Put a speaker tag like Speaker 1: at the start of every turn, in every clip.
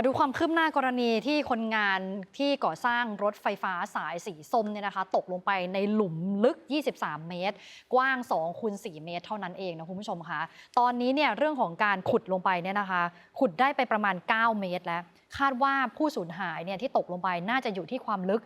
Speaker 1: ดูความคืบหน้ากรณีที่คนงานที่ก่อสร้างรถไฟฟ้าสายสีส้มเนี่ยนะคะ ตกลงไปในหลุมลึก 23 เมตร กว้าง2คูณ4เมตร เท่านั้นเองนะคุณผู้ชมคะตอนนี้เนี่ยเรื่องของการขุดลงไปเนี่ยนะคะ ขุดได้ไปประมาณ 9 เมตรแล้ว คาดว่าผู้สูญหายเนี่ยที่ตกลงไปน่าจะอยู่ที่ความลึก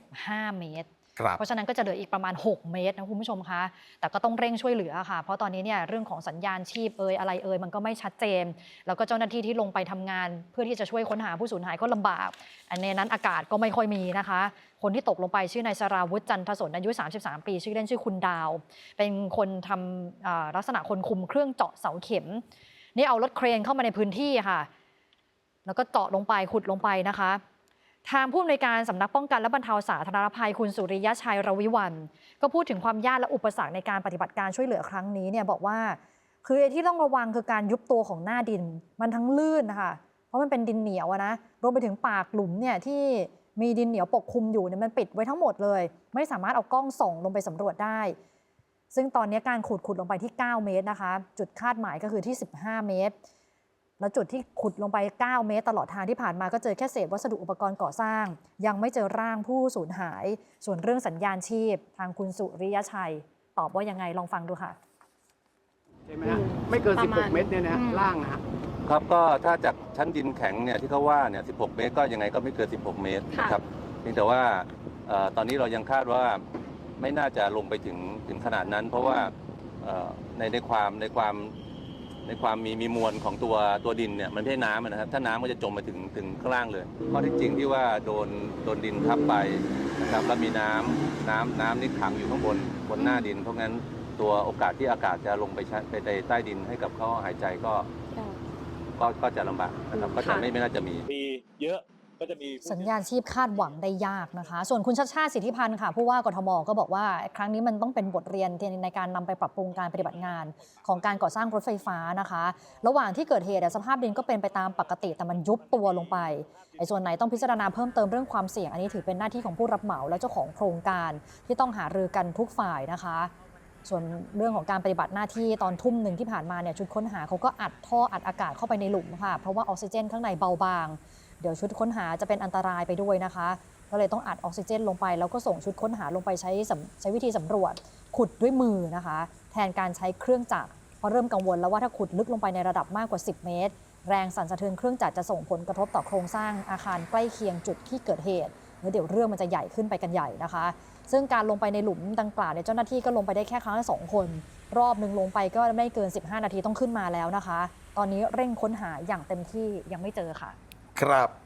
Speaker 1: 15 เมตร เพราะฉะนั้นก็จะเหลืออีกประมาณ 6 เมตรนะคุณผู้ชมคะแต่ก็ต้องเร่งช่วยเหลือค่ะ เพราะตอนนี้เนี่ยเรื่องของสัญญาณชีพเอ่ยอะไรเอ่ยมันก็ไม่ชัดเจน แล้วก็เจ้าหน้าที่ที่ลงไปทำงาน เพื่อที่จะช่วยค้นหาผู้สูญหายก็ลำบากอันในนั้นอากาศก็ไม่ค่อยมีนะคะ คนที่ตกลงไปชื่อนายสราวุฒิจันทสนอายุ 33 ปี ชื่อเล่นชื่อคุณดาว เป็นคนทำอ่าลักษณะคนคุมเครื่องเจาะเสาเข็ม นี่เอารถเครนเข้ามาในพื้นที่ค่ะ แล้วก็เจาะลงไปขุดลงไปนะคะ ทางผู้อำนวยการสำนักป้องกันและบรรเทาสาธารณภัยคุณสุริยะชัยรวิวัน ก็พูดถึงความยากและอุปสรรคในการปฏิบัติการช่วยเหลือครั้งนี้เนี่ยบอกว่า คือที่ต้องระวังคือการยุบตัวของหน้าดิน มันทั้งลื่นนะคะเพราะมันเป็นดินเหนียวนะรวมไปถึงปากหลุมเนี่ยที่มีดินเหนียวปกคลุมอยู่เนี่ยมันปิดไว้ทั้งหมดเลย ไม่สามารถเอากล้องส่องลงไปสำรวจได้ ซึ่งตอนนี้การขุดขุดลงไปที่ 9 เมตรนะคะ จุดคาดหมายก็คือที่ 15 เมตร แล้วจุดที่ขุดลงไป 9 เมตร ตลอดทางที่ผ่านมาก็เจอแค่เศษวัสดุอุปกรณ์ก่อสร้าง ยังไม่เจอร่างผู้สูญหาย ส่วนเรื่องสัญญาณชีพ ทางคุณสุริยชัย ตอบว่ายังไงลองฟังดูค่ะ
Speaker 2: ใช่ไหมฮะไม่เกิน
Speaker 3: ประมาณ
Speaker 2: 16 เมตรเนี่ยนะฮะ
Speaker 1: อืม
Speaker 2: ล่างนะฮะ
Speaker 4: ครับก็ถ้าจากชั้นดินแข็งเนี่ยที่เขาว่าเนี่ย 16 เมตรก็ยังไงก็ไม่เกิน 16 เมตร
Speaker 3: ค่ะ
Speaker 4: นะครับเพียงแต่ว่าเอ่อตอนนี้เรายังคาดว่าไม่น่าจะลงไปถึงถึงขนาดนั้น เพราะว่าเอ่อในในความในความ ในความมีมีมวลของตัวตัวดินเนี่ยมันไม่ใช่น้ำอะนะครับ ถ้าน้ำก็จะจมไปถึงถึงข้างล่างเลยข้อที่จริงที่ว่าโดนโดนดินทับไปนะครับแล้วมีน้ำน้ำน้ำนี่ขังอยู่ข้างบนบนหน้าดิน เพราะงั้นตัวโอกาสที่อากาศจะลงไปใช้ไปในใต้ดินให้กับเขาหายใจก็ ก็ก็จะลำบากนะครับก็จะ
Speaker 3: ค่ะ
Speaker 4: ไม่ไม่น่าจะมี
Speaker 5: มีเยอะ ก็จะมีผู้
Speaker 1: สัญญาณชีพคาดหวังได้ยากนะคะ ส่วนคุณชัดชาติสิทธิพันธ์ค่ะผู้ว่ากทมก็บอกว่า ครั้งนี้มันต้องเป็นบทเรียนในการนำไปปรับปรุงการปฏิบัติงาน ของการก่อสร้างรถไฟฟ้านะคะ ระหว่างที่เกิดเหตุอะสภาพดินก็เป็นไปตามปกติแต่มันยุบตัวลงไปไอ้ส่วนไหนต้องพิจารณาเพิ่มเติมเรื่องความเสี่ยงอันนี้ถือเป็นหน้าที่ของผู้รับเหมาและเจ้าของโครงการที่ต้องหารือกันทุกฝ่ายนะคะส่วนเรื่องของการปฏิบัติหน้าที่ตอนทุ่มหนึ่งที่ผ่านมาเนี่ยชุดค้นหาเขาก็อัดท่ออัดอากาศเข้าไปในหลุมค่ะ เพราะว่าออกซิเจนข้างในเบาบาง เดี๋ยวชุดค้นหาจะเป็นอันตรายไปด้วยนะคะก็เลยต้องอัดออกซิเจนลงไป แล้วก็ส่งชุดค้นหาลงไปใช้ใช้วิธีสำรวจ ขุดด้วยมือนะคะ แทนการใช้เครื่องจักรเพราะเริ่มกังวลแล้วว่าถ้าขุดลึกลงไปในระดับมากกว่า 10 เมตร แรงสั่นสะเทือนเครื่องจักรจะส่งผลกระทบต่อโครงสร้างอาคารใกล้เคียงจุดที่เกิดเหตุแล้วเดี๋ยวเรื่องมันจะใหญ่ขึ้นไปกันใหญ่นะคะ ซึ่งการลงไปในหลุมดังกล่าวเนี่ยเจ้าหน้าที่ก็ลงไปได้แค่ครั้งละสองคน รอบหนึ่งลงไปก็ไม่เกิน 15 นาทีต้องขึ้นมาแล้วนะคะ ตอนนี้เร่งค้นหาอย่างเต็มที่ยังไม่เจอค่ะ
Speaker 6: ครับ